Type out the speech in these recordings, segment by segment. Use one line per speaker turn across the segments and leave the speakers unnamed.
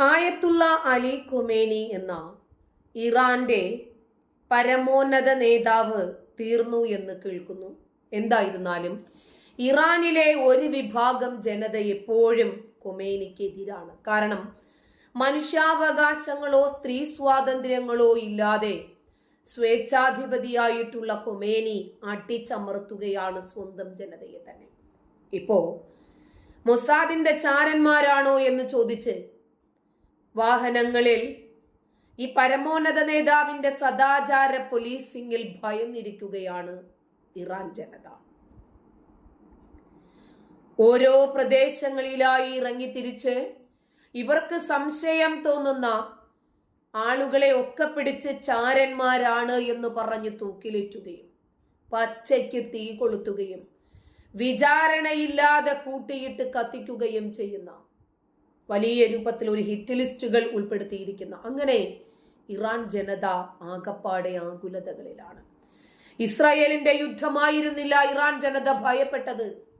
ആയത്തുള്ള അലി ഖുമേനി എന്ന ഇറാന്റെ പരമോന്നത നേതാവ് തീർന്നു എന്ന് കേൾക്കുന്നു. എന്തായിരുന്നാലും ഇറാനിലെ ഒരു വിഭാഗം ജനത എപ്പോഴും കുമേനിക്കെതിരാണ് കാരണം മനുഷ്യാവകാശങ്ങളോ സ്ത്രീ സ്വാതന്ത്ര്യങ്ങളോ ഇല്ലാതെ സ്വേച്ഛാധിപതിയായിട്ടുള്ള കൊമേനി അട്ടിച്ചമർത്തുകയാണ് സ്വന്തം ജനതയെ തന്നെ. ഇപ്പോ മൊസാദിന്റെ ചാരന്മാരാണോ എന്ന് ചോദിച്ച് വാഹനങ്ങളിൽ ഈ പരമോന്നത നേതാവിന്റെ സദാചാര പോലീസിംഗിൽ ഭയന്നിരിക്കുകയാണ് ഇറാൻ ജനത. ഓരോ പ്രദേശങ്ങളിലായി ഇറങ്ങി തിരിച്ച് ഇവർക്ക് സംശയം തോന്നുന്ന ആളുകളെ ഒക്കെ പിടിച്ച് ചാരന്മാരാണ് എന്ന് പറഞ്ഞ് തൂക്കിലേറ്റുകയും പച്ചയ്ക്ക് തീ കൊളുത്തുകയും വിചാരണയില്ലാതെ കൂട്ടിയിട്ട് കത്തിക്കുകയും ചെയ്യുന്ന വലിയ രൂപത്തിൽ ഒരു ഹിറ്റ് ലിസ്റ്റുകൾ ഉൾപ്പെടുത്തിയിരിക്കുന്ന. അങ്ങനെ ഇറാൻ ജനത ആകപ്പാടെ ആകുലതകളിലാണ്. ഇസ്രായേലിന്റെ യുദ്ധമായിരുന്നില്ല ഇറാൻ ജനത ഭയപ്പെട്ടത്.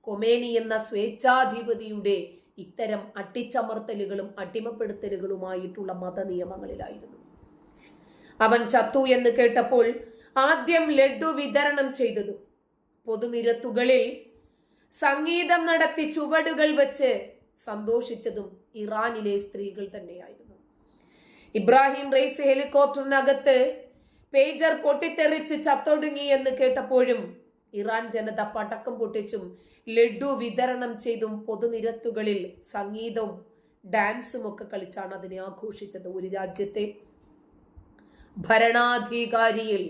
കൊമേനി എന്ന സ്വേച്ഛാധിപതിയുടെ ഇത്തരം അട്ടിച്ചമർത്തലുകളും അടിമപ്പെടുത്തലുകളുമായിട്ടുള്ള മതനിയമങ്ങളിലായിരുന്നു. അവൻ ചത്തു എന്ന് കേട്ടപ്പോൾ ആദ്യം ലഡു വിതരണം ചെയ്തതും പൊതുനിരത്തുകളിൽ സംഗീതം നടത്തി ചുവടുകൾ വെച്ച് സന്തോഷിച്ചതും ഇറാനിലെ സ്ത്രീകൾ തന്നെയായിരുന്നു. ഇബ്രാഹിം റൈസ് ഹെലികോപ്റ്ററിനകത്ത് പേജർ പൊട്ടിത്തെറിച്ച് ചത്തൊടുങ്ങി എന്ന് കേട്ടപ്പോഴും ഇറാൻ ജനത പടക്കം പൊട്ടിച്ചും ലഡു വിതരണം ചെയ്തും പൊതുനിരത്തുകളിൽ സംഗീതവും ഡാൻസും ഒക്കെ കളിച്ചാണ് അതിനെ ആഘോഷിച്ചത് ഒരു രാജ്യത്തെ. ഭരണാധികാരിയിൽ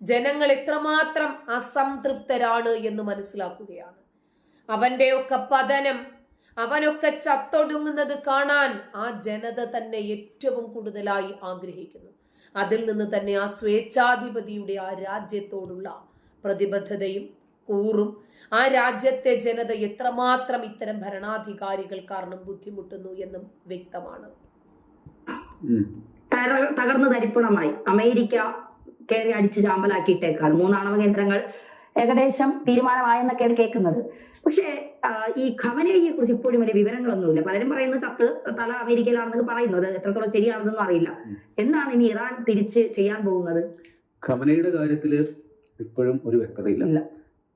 ജനങ്ങൾ എത്രമാത്രം അസംതൃപ്തരാണ് എന്ന് മനസ്സിലാക്കുകയാണ്. അവന്റെയൊക്കെ പതനം അവനൊക്കെ ചത്തൊടുങ്ങുന്നത് കാണാൻ ആ ജനത തന്നെ ഏറ്റവും കൂടുതലായി ആഗ്രഹിക്കുന്നു. അതിൽ നിന്ന് തന്നെ ആ സ്വേച്ഛാധിപതിയുടെ ആ രാജ്യത്തോടുള്ള പ്രതിബദ്ധതയും കൂറും ആ രാജ്യത്തെ ജനത എത്രമാത്രം ഇത്തരം ഭരണാധികാരികൾ കാരണം ബുദ്ധിമുട്ടുന്നു എന്നും വ്യക്തമാണ്.
തകർന്നു തരിപ്പണമായി. അമേരിക്ക കയറി അടിച്ച് ചാമ്പലാക്കിയിട്ടേക്കാണ്. മൂന്നാണവ കേന്ദ്രങ്ങൾ ഏകദേശം തീരുമാനമായെന്നൊക്കെയാണ് കേൾക്കുന്നത്. പക്ഷേ ഈ ഖമനയെ കുറിച്ച് ഇപ്പോഴും വലിയ വിവരങ്ങളൊന്നുമില്ല. പലരും പറയുന്നത് ചത്ത് തല അമേരിക്കയിലാണെന്നൊക്കെ പറയുന്നു. അത് എത്രത്തോളം ശരിയാണെന്നൊന്നും അറിയില്ല. എന്നാണ് ഇനി ഇറാൻ തിരിച്ച് ചെയ്യാൻ പോകുന്നത്?
ഖമനയുടെ കാര്യത്തിൽ ഇപ്പോഴും ഒരു വ്യക്തതയില്ല.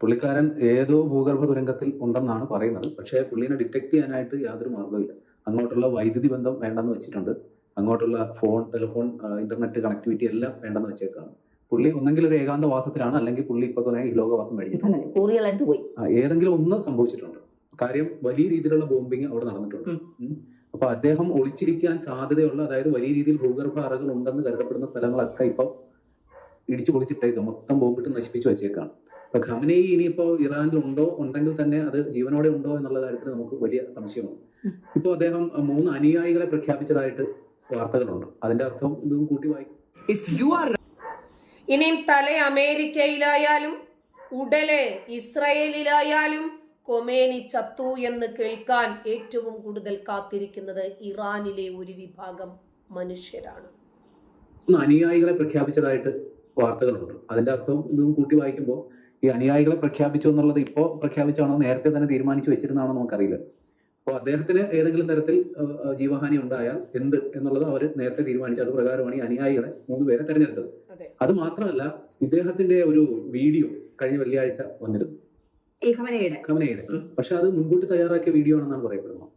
പുള്ളിക്കാരൻ ഏതോ ഭൂഗർഭ തുരങ്കത്തിൽ ഉണ്ടെന്നാണ് പറയുന്നത്. പക്ഷേ പുള്ളിനെ ഡിറ്റക്ട് ചെയ്യാനായിട്ട് യാതൊരു മാർഗമില്ല അങ്ങോട്ടുള്ള വൈദ്യുതി ബന്ധം വേണ്ടെന്ന് വെച്ചിട്ടുണ്ട്. അങ്ങോട്ടുള്ള ഫോൺ ടെലിഫോൺ ഇന്റർനെറ്റ് കണക്ടിവിറ്റി എല്ലാം വേണ്ടെന്ന് വെച്ചേക്കാണ്. പുള്ളി ഒന്നെങ്കിൽ ഒരു ഏകാന്തവാസത്തിലാണ് അല്ലെങ്കിൽ പുള്ളി ഇപ്പൊ തന്നെ ഈ ലോകവാസം കഴിഞ്ഞിട്ടുണ്ട്
പോയി.
ഏതെങ്കിലും ഒന്ന് സംഭവിച്ചിട്ടുണ്ട്. കാര്യം വലിയ രീതിയിലുള്ള ബോംബിങ് അവിടെ നടന്നിട്ടുണ്ട്. അപ്പൊ അദ്ദേഹം ഒളിച്ചിരിക്കാൻ സാധ്യതയുള്ള അതായത് വലിയ രീതിയിൽ ഭൂഗർഭ അറകൾ ഉണ്ടെന്ന് കരുതപ്പെടുന്ന സ്ഥലങ്ങളൊക്കെ ഇപ്പൊ ഇടിച്ചു പൊളിച്ചിട്ടേക്ക്. മൊത്തം ബോംബിട്ട് നശിപ്പിച്ചു വെച്ചേക്കാണ്. അപ്പൊ ഖമനയി ഇനിയിപ്പോ ഇറാനിൽ ഉണ്ടോ ഉണ്ടെങ്കിൽ തന്നെ അത് ജീവനോടെ ഉണ്ടോ എന്നുള്ള കാര്യത്തിൽ നമുക്ക് വലിയ സംശയമാണ്.
ഉം.
ഇപ്പൊ അദ്ദേഹം മൂന്ന് അനുയായികളെ പ്രഖ്യാപിച്ചതായിട്ട് വാർത്തകളുണ്ട്. അതിന്റെ അർത്ഥം ഇതും കൂട്ടി വായിക്കും.
ഇഫ് യു are
ഇനിയും തല അമേരിക്കയിലായാലും ഉടലെ ഇസ്രയേലിലായാലും കൊമേനി ചത്തു എന്ന് കേൾക്കാൻ ഏറ്റവും കൂടുതൽ കാത്തിരിക്കുന്നത് ഇറാനിലെ ഒരു വിഭാഗം മനുഷ്യരാണ്.
അനുയായികളെ പ്രഖ്യാപിച്ചതായിട്ട് വാർത്തകളുണ്ട്. അതിന്റെ അർത്ഥം ഇതും കൂട്ടി വായിക്കുമ്പോൾ ഈ അനുയായികളെ പ്രഖ്യാപിച്ചു എന്നുള്ളത് ഇപ്പോൾ പ്രഖ്യാപിച്ചാണോ നേരത്തെ തന്നെ തീരുമാനിച്ചു വെച്ചിരുന്നാണോ നമുക്കറിയില്ല. അപ്പോൾ അദ്ദേഹത്തിന് ഏതെങ്കിലും തരത്തിൽ ജീവഹാനി ഉണ്ടായാൽ എന്ത് എന്നുള്ളത് അവർ നേരത്തെ തീരുമാനിച്ചു. അത് പ്രകാരമാണ് ഈ അനുയായികളെ മൂന്ന് പേരെ തെരഞ്ഞെടുത്തത്.
അതെ
മാത്രമല്ല ഇദ്ദേഹത്തിന്റെ ഒരു വീഡിയോ കഴിഞ്ഞ വെള്ളിയാഴ്ച വന്നിരുന്നു.
ഖമനയുടെ.
പക്ഷെ അത് മുൻകൂട്ടി തയ്യാറാക്കിയ വീഡിയോ ആണെന്നാണ് പറയപ്പെടുന്നത്.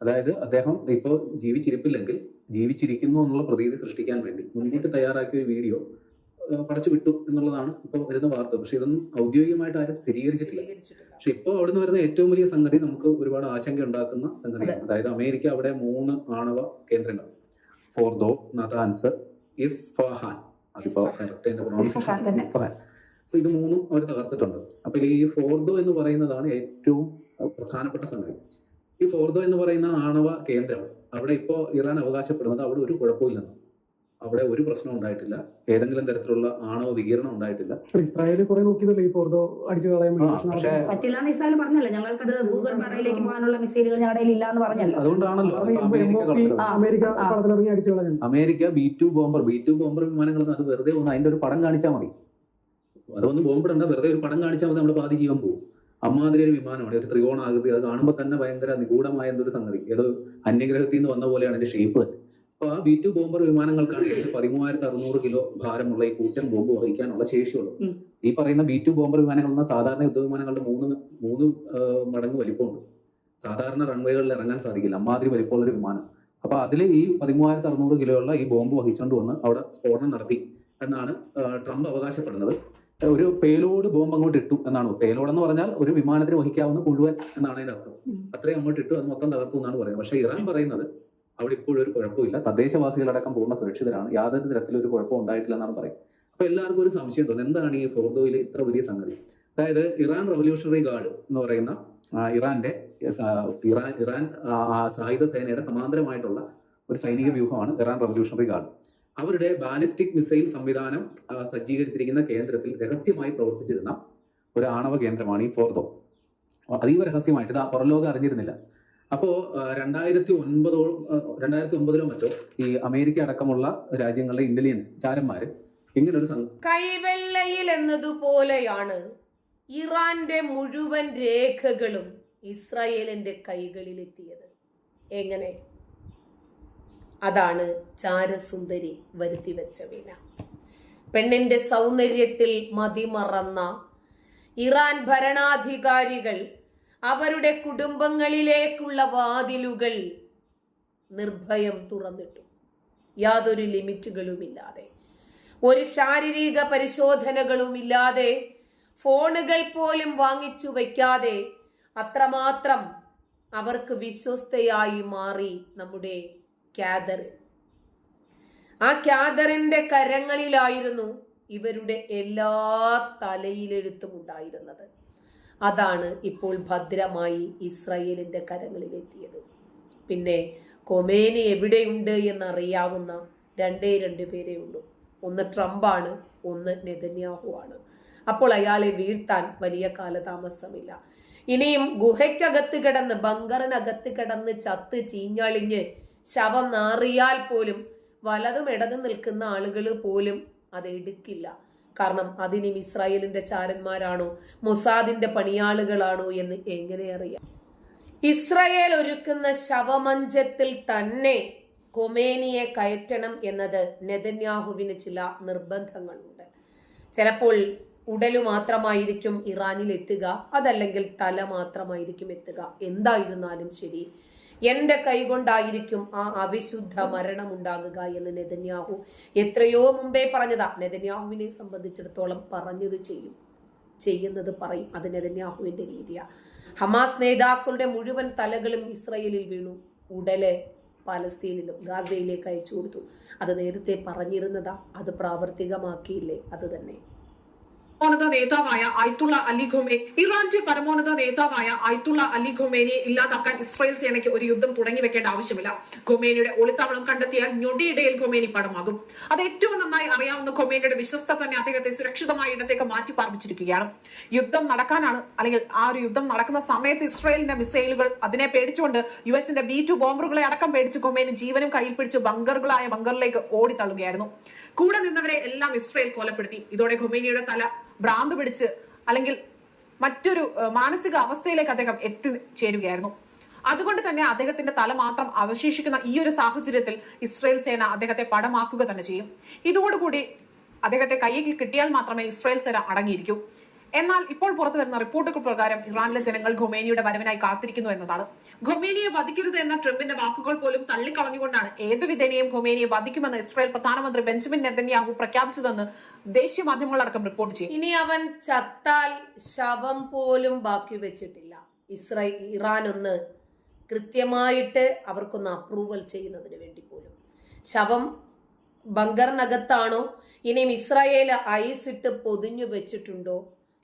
അതായത് അദ്ദേഹം ഇപ്പോൾ ജീവിച്ചിരിപ്പില്ലെങ്കിൽ ജീവിച്ചിരിക്കുന്നു എന്നുള്ള പ്രതീതി സൃഷ്ടിക്കാൻ വേണ്ടി മുൻകൂട്ടി തയ്യാറാക്കിയ ഒരു വീഡിയോ പടച്ചു വിട്ടു എന്നുള്ളതാണ് ഇപ്പോൾ വരുന്ന വാർത്ത. പക്ഷെ ഇതൊന്നും ഔദ്യോഗികമായിട്ട് ആരും സ്ഥിരീകരിച്ചിട്ടില്ല. പക്ഷെ ഇപ്പോൾ അവിടുന്ന് വരുന്ന ഏറ്റവും വലിയ സംഗതി നമുക്ക് ഒരുപാട് ആശങ്ക ഉണ്ടാക്കുന്ന സംഗതിയാണ്. അതായത് അമേരിക്ക അവിടെ മൂന്ന് ആണവ കേന്ദ്രങ്ങൾ. ഫോർ ഫോർദോ നതാൻസ് ഇസ്ഫഹാൻ. അതിപ്പോ. കറക്റ്റ് അതിന്റെ അപ്പൊ ഇത് മൂന്നും അവർ തകർത്തിട്ടുണ്ട്. അപ്പൊ ഈ ഫോർദോ എന്ന് പറയുന്നതാണ് ഏറ്റവും പ്രധാനപ്പെട്ട സംഗതി. ഈ ഫോർദോ എന്ന് പറയുന്ന ആണവ കേന്ദ്രം അവിടെ ഇപ്പോ ഇറാൻ അവകാശപ്പെടുന്നത് അവിടെ ഒരു കുഴപ്പമില്ലെന്ന് അവിടെ ഒരു പ്രശ്നം ഉണ്ടായിട്ടില്ല. ഏതെങ്കിലും തരത്തിലുള്ള ആണവ വികിരണം ഉണ്ടായിട്ടില്ല.
ഇസ്രായേൽ കുറെ നോക്കിയതല്ലേ ഈ പോർദോ അടിച്ചു കളയാൻ
പറ്റില്ല എന്ന് ഇസ്രായേൽ പറഞ്ഞല്ലോ. ഞങ്ങൾക്കത് ഭൂഗർഭറയിലേക്ക് പോകാനുള്ള മിസൈലുകൾ ഞങ്ങളുടെ ഇല്ല എന്ന് പറഞ്ഞല്ലോ.
അതുകൊണ്ടാണല്ലോ America B two bomber B two bomber വിമാനങ്ങൾ അത് വെറുതെ ഒന്ന് അതിന്റെ ഒരു പടം കാണിച്ചാൽ മതി. അതൊന്ന് ബോംബിടണ്ട വെറുതെ ഒരു പടം കാണിച്ചാൽ മതി നമ്മുടെ പാതി ജീവൻ പോകും. അമ്മാതിരി ഒരു വിമാനമാണ് ഒരു ത്രികോണാകൃതി. അത് കാണുമ്പോൾ തന്നെ ഭയങ്കര നിഗൂഢമായ എന്തൊരു സംഗതി. ഏതോ അന്യഗ്രഹത്തിൽ നിന്ന് വന്ന പോലെയാണ് അതിന്റെ ഷേപ്പ് തന്നെ ആ ബി ടു ബോംബർ വിമാനങ്ങൾക്കാണ് പതിമൂവായിരത്തി അറുന്നൂറ് കിലോ ഭാരമുള്ള ഈ കൂറ്റൻ ബോംബ് വഹിക്കാനുള്ള ശേഷിയുള്ളത്. ഈ പറയുന്ന ബി ടു ബോംബർ വിമാനങ്ങൾ എന്ന സാധാരണ യുദ്ധവിമാനങ്ങളുടെ മൂന്ന് മൂന്ന് മടങ്ങ് വലിപ്പമുണ്ട്. സാധാരണ റൺവേകളിൽ ഇറങ്ങാൻ സാധിക്കില്ല. അമ്മാതിരി വലിപ്പമുള്ള ഒരു വിമാനം. അപ്പൊ അതിൽ ഈ പതിമൂവായിരത്തി അറുന്നൂറ് കിലോയുള്ള ഉള്ള ഈ ബോംബ് വഹിച്ചുകൊണ്ട് വന്ന് അവിടെ സ്ഫോടനം നടത്തി എന്നാണ് ട്രംപ് അവകാശപ്പെടുന്നത്. ഒരു പേലോഡ് ബോംബ് അങ്ങോട്ട് ഇട്ടു എന്നാണ്. പേലോഡ് എന്ന് പറഞ്ഞാൽ ഒരു വിമാനത്തിന് വഹിക്കാവുന്ന മുഴുവൻ എന്നാണ് അതിന്റെ അർത്ഥം. അത്രയും അങ്ങോട്ട് ഇട്ടു അത് മൊത്തം തകർത്തു എന്നാണ് പറയുന്നത്. പക്ഷെ ഇറാൻ പറയുന്നത് അവിടെ ഇപ്പോഴും ഒരു കുഴപ്പമില്ല. തദ്ദേശവാസികളടക്കം പൂർണ സുരക്ഷിതരാണ്. യാതൊരു തരത്തിലും ഒരു കുഴപ്പം ഉണ്ടായിട്ടില്ല എന്നാണ് പറയുന്നത് അപ്പൊ എല്ലാവർക്കും ഒരു സംശയം തോന്നുന്നു എന്താണ് ഈ ഫോർദോയിൽ ഇത്ര വലിയ സംഗതി? അതായത് ഇറാൻ റവല്യൂഷണറി ഗാർഡ് എന്ന് പറയുന്ന ഇറാന്റെ ഇറാൻ ഇറാൻ സായുധ സേനയുടെ സമാന്തരമായിട്ടുള്ള ഒരു സൈനിക വ്യൂഹമാണ് ഇറാൻ റവല്യൂഷണറി ഗാർഡ്. അവരുടെ ബാലിസ്റ്റിക് മിസൈൽ സംവിധാനം സജ്ജീകരിച്ചിരിക്കുന്ന കേന്ദ്രത്തിൽ രഹസ്യമായി പ്രവർത്തിച്ചിരുന്ന ഒരു ആണവ കേന്ദ്രമാണ് ഈ ഫോർദോ. അതീവ രഹസ്യമായിട്ട് ഇത് പുറലോകം അറിഞ്ഞിരുന്നില്ല. അപ്പോ രണ്ടായിരത്തി ഒൻപതോ രണ്ടായിരത്തി ഒമ്പതിലോ മറ്റോ ഈ അമേരിക്ക അടക്കമുള്ള രാജ്യങ്ങളുടെ ഇന്റലിജൻസ് ചാരന്മാര് ഇങ്ങനെ ഒരു
കൈവെള്ളയിൽ എന്നതുപോലെയാണ് ഇറാന്റെ മുഴുവൻ രേഖകളും ഇസ്രായേലിന്റെ കൈകളിലെത്തിയത്. എങ്ങനെ? അതാണ് ചാരസുന്ദരി വരുത്തി വെച്ച വില. പെണ്ണിന്റെ സൗന്ദര്യത്തിൽ മതിമറന്ന ഇറാൻ ഭരണാധികാരികൾ അവരുടെ കുടുംബങ്ങളിലേക്കുള്ള വാതിലുകൾ നിർഭയം തുറന്നിട്ടു. യാതൊരു ലിമിറ്റുകളുമില്ലാതെ ഒരു ശാരീരിക പരിശോധനകളുമില്ലാതെ ഫോണുകൾ പോലും വാങ്ങിച്ചു വയ്ക്കാതെ അത്രമാത്രം അവർക്ക് വിശ്വസ്തയായി മാറി നമ്മുടെ കാദർ. ആ ക്യാദറിന്റെ കരങ്ങളിലായിരുന്നു ഇവരുടെ എല്ലാ തലയിലെഴുത്തും ഉണ്ടായിരുന്നത് അതാണ് ഇപ്പോൾ ഭദ്രമായി ഇസ്രയേലിന്റെ കരങ്ങളിലെത്തിയത്. പിന്നെ കൊമേനി എവിടെയുണ്ട് എന്നറിയാവുന്ന രണ്ടേ രണ്ട് പേരേ ഉള്ളൂ. ഒന്ന് ട്രംപാണ് ഒന്ന് നെതന്യാഹു ആണ് അപ്പോൾ അയാളെ വീഴ്ത്താൻ വലിയ കാലതാമസമില്ല. ഇനിയും ഗുഹയ്ക്കകത്ത് കിടന്ന് ബങ്കറിനകത്ത് കിടന്ന് ചത്ത് ചീഞ്ഞളിഞ്ഞ് ശവം നാറിയാൽ പോലും വലതും ഇടതും നിൽക്കുന്ന ആളുകൾ പോലും അത് എടുക്കില്ല. കാരണം അതിനി ഇസ്രായേലിന്റെ ചാരന്മാരാണോ? മൊസാദിന്റെ പണിയാളുകളാണോ എന്ന് എങ്ങനെ അറിയാം? ഇസ്രായേൽ ഒരുക്കുന്ന ശവമഞ്ചത്തിൽ തന്നെ കൊമേനിയെ കയറ്റണം എന്നത് നെതന്യാഹുവിന് ചില നിർബന്ധങ്ങളുണ്ട്. ചിലപ്പോൾ ഉടലു മാത്രമായിരിക്കും ഇറാനിൽ എത്തുക അതല്ലെങ്കിൽ തല മാത്രമായിരിക്കും എത്തുക. എന്തായിരുന്നാലും ശരി എന്റെ കൈകൊണ്ടായിരിക്കും ആ അവിശുദ്ധ മരണം ഉണ്ടാകുക എന്ന് നെതന്യാഹു എത്രയോ മുമ്പേ പറഞ്ഞതാ. നെതന്യാഹുവിനെ സംബന്ധിച്ചിടത്തോളം പറഞ്ഞത് ചെയ്യും. ചെയ്യുന്നത് പറയും. അത് നെതന്യാഹുവിന്റെ രീതിയാ. ഹമാസ് നേതാക്കളുടെ മുഴുവൻ തലകളും ഇസ്രയേലിൽ വീണു. ഉടലെ പാലസ്തീനിലും ഗാസയിലേക്ക് അയച്ചു കൊടുത്തു. അത് നേരത്തെ പറഞ്ഞിരുന്നതാ. അത് പ്രാവർത്തികമാക്കിയില്ലേ? അത് തന്നെ.
പരമോന്നത നേതാവായ ആയത്തുള്ള അലി ഖുമേ ഇറാന്റെ പരമോന്നത നേതാവായ ആയത്തുള്ള അലി ഖുമേനെ ഇല്ലാതാക്കാൻ ഇസ്രായേൽ സേനയ്ക്ക് ഒരു യുദ്ധം തുടങ്ങി വെക്കേണ്ട ആവശ്യമില്ല. ഖുമേനിയുടെ ഒളിത്താവളം കണ്ടെത്തിയാൽ ഞൊടിയിടയിൽ ഖുമേനി പടമാകും. അത് ഏറ്റവും നന്നായി അറിയാവുന്ന ഖുമേനിയുടെ വിശ്വസ്ത തന്നെ അദ്ദേഹത്തെ സുരക്ഷിതമായ ഇടത്തേക്ക് മാറ്റി പാർപ്പിച്ചിരിക്കുകയാണ്. യുദ്ധം നടക്കാനാണ് അല്ലെങ്കിൽ ആ ഒരു യുദ്ധം നടക്കുന്ന സമയത്ത് ഇസ്രായേലിന്റെ മിസൈലുകൾ അതിനെ പേടിച്ചുകൊണ്ട് യു എസിന്റെ ബി ടു ബോംബറുകളെ അടക്കം പേടിച്ച് ഖുമേനി ജീവനും കയ്യിൽ പിടിച്ച് ബങ്കറുകളായ ബങ്കറിലേക്ക് ഓടി തള്ളുകയായിരുന്നു കൂടെ നിന്നവരെ എല്ലാം ഇസ്രായേൽ കൊലപ്പെടുത്തി. ഇതോടെ ഖുമേനിയുടെ തല ഭ്രാന്ത് പിടിച്ച് അല്ലെങ്കിൽ മറ്റൊരു മാനസിക അവസ്ഥയിലേക്ക് അദ്ദേഹം എത്തിച്ചേരുകയായിരുന്നു അതുകൊണ്ട് തന്നെ അദ്ദേഹത്തിന്റെ തല മാത്രം അവശേഷിക്കുന്ന ഈ ഒരു സാഹചര്യത്തിൽ ഇസ്രയേൽ സേന അദ്ദേഹത്തെ പടമാക്കുക തന്നെ ചെയ്യും. ഇതോടുകൂടി അദ്ദേഹത്തെ കയ്യിൽ കിട്ടിയാൽ മാത്രമേ ഇസ്രയേൽ സേന അടങ്ങിയിരിക്കൂ. എന്നാൽ ഇപ്പോൾ പുറത്തു വരുന്ന റിപ്പോർട്ടുകൾ പ്രകാരം ഇറാനിലെ ജനങ്ങൾ ഖൊമേനിയുടെ വരവിനായി കാത്തിരിക്കുന്നു എന്നതാണ്. ഖൊമേനിയെ വധിക്കരുത് എന്ന ട്രംപിന്റെ വാക്കുകൾ പോലും തള്ളിക്കളഞ്ഞുകൊണ്ടാണ് ഏത് വിധേനയും ഖൊമേനിയെ വധിക്കുമെന്ന് ഇസ്രായേൽ പ്രധാനമന്ത്രി ബെഞ്ചമിൻ നെതന്യാഹു പ്രഖ്യാപിച്ചതെന്ന് ദേശീയ മാധ്യമങ്ങളടക്കം റിപ്പോർട്ട് ചെയ്യും.
ഇനി അവൻ ചത്താൽ ശവം പോലും ബാക്കി വെച്ചിട്ടില്ല. ഇസ്രായേൽ ഇറാൻ ഒന്ന് കൃത്യമായിട്ട് അവർക്കൊന്ന് അപ്രൂവൽ ചെയ്യുന്നതിന് വേണ്ടി പോലും. ശവം ബങ്കറിനകത്താണോ? ഇനിയും ഇസ്രായേൽ ഐസ് ഇട്ട് പൊതിഞ്ഞു വെച്ചിട്ടുണ്ടോ?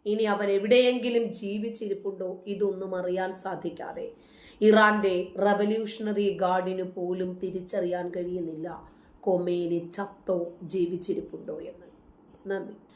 ഇനി അവൻ എവിടെയെങ്കിലും ജീവിച്ചിരിപ്പുണ്ടോ ഇതൊന്നും അറിയാൻ സാധിക്കാതെ. ഇറാന്റെ റവല്യൂഷണറി ഗാർഡിന് പോലും തിരിച്ചറിയാൻ കഴിയുന്നില്ല. കൊമേനി ചത്തോ ജീവിച്ചിരിപ്പുണ്ടോ എന്ന്. നന്ദി.